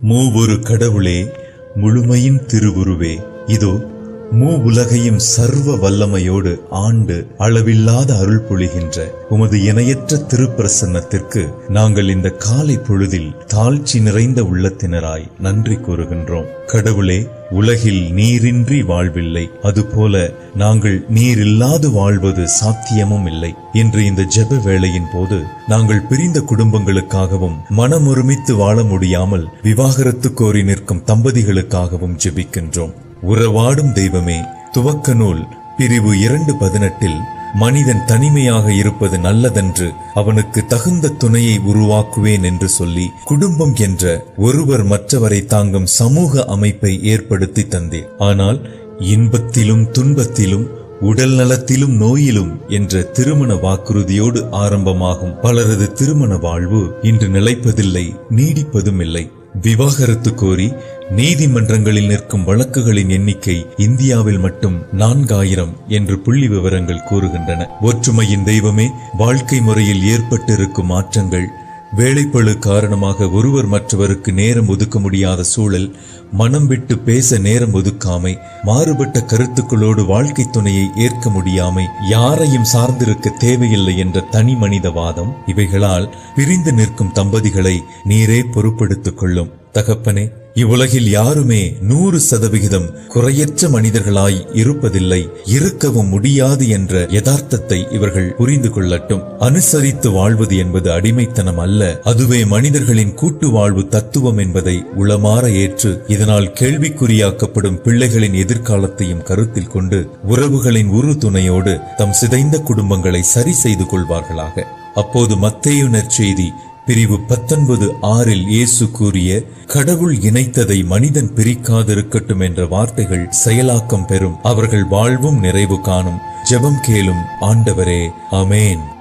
மூவொரு கடவுளே முழுமையின் திருவுருவே. இதோ மூ உலகையும் சர்வ வல்லமையோடு ஆண்டு அளவில்லாத அருள் பொழிகின்ற உமது இணையற்ற திருப்பிரசன்னத்திற்கு நாங்கள் இந்த காலை பொழுதில் தாழ்ச்சி நிறைந்த உள்ளத்தினராய் நன்றி கூறுகின்றோம். கடவுளே உலகில் நீரின்றி வாழ்வில்லை. அதுபோல நாங்கள் நீரில்லாது வாழ்வது சாத்தியமும் இல்லை இன்று இந்த ஜெப வேளையின் போது நாங்கள் பிரிந்த குடும்பங்களுக்காகவும் மனமொருமித்து வாழ முடியாமல் விவாகரத்து கோரி நிற்கும் தம்பதிகளுக்காகவும் ஜெபிக்கின்றோம். உறவாடும் தெய்வமே துவக்க நூல் பிரிவு இரண்டு பதினெட்டில் மனிதன் தனிமையாக இருப்பது நல்லதென்று அவனுக்கு தகுந்த துணையை உருவாக்குவேன் என்று சொல்லி குடும்பம் என்ற ஒருவர் மற்றவரை தாங்கும் சமூக அமைப்பை ஏற்படுத்தி தந்தேன். ஆனால் இன்பத்திலும் துன்பத்திலும் உடல் நலத்திலும் நோயிலும் என்ற திருமண வாக்குறுதியோடு ஆரம்பமாகும் பலரது திருமண வாழ்வு இன்று நிலைப்பதில்லை நீடிப்பதும் இல்லை. விவாகரத்து கோரி நீதிமன்றங்களில் நிற்கும் வழக்குகளின் எண்ணிக்கை இந்தியாவில் மட்டும் நான்காயிரம் என்று புள்ளி விவரங்கள் கூறுகின்றன. ஒற்றுமையின் தெய்வமே வாழ்க்கை முறையில் ஏற்பட்டிருக்கும் மாற்றங்கள் வேலைப்பளு காரணமாக ஒருவர் மற்றவருக்கு நேரம் ஒதுக்க முடியாத சூழல் மனம் விட்டு பேச நேரம் ஒதுக்காமை மாறுபட்ட கருத்துக்களோடு வாழ்க்கை துணையை ஏற்க முடியாமை யாரையும் சார்ந்திருக்க தேவையில்லை என்ற தனி மனிதவாதம் இவைகளால் பிரிந்து நிற்கும் தம்பதிகளை நீரே பொறுப்படுத்திக் கொள்ளும். தகப்பனே இவ்வுலகில் யாருமே நூறு சதவிகிதம் குறையற்ற மனிதர்களாய் இருப்பதில்லை இருக்கவும் முடியாது என்ற யதார்த்தத்தை இவர்கள் புரிந்து கொள்ளட்டும். அனுசரித்து வாழ்வது என்பது அடிமைத்தனம் அல்ல அதுவே மனிதர்களின் கூட்டு வாழ்வு தத்துவம் என்பதை உளமாற ஏற்று இதனால் கேள்விக்குறியாக்கப்படும் பிள்ளைகளின் எதிர்காலத்தையும் கருத்தில் கொண்டு உறவுகளின் உரு துணையோடு தம் சிதைந்த குடும்பங்களை சரி செய்து கொள்வார்களாக. அப்போது மத்தேயு நற்செய்தி பிரிவு பத்தொன்பது ஆறில் இயேசு கூறிய கடவுள் இணைத்ததை மனிதன் பிரிக்காதிருக்கட்டும் என்ற வார்த்தைகள் செயலாக்கம் பெறும். அவர்கள் வாழ்வும் நிறைவு காணும். ஜெபம் கேளும். ஆண்டவரே அமேன்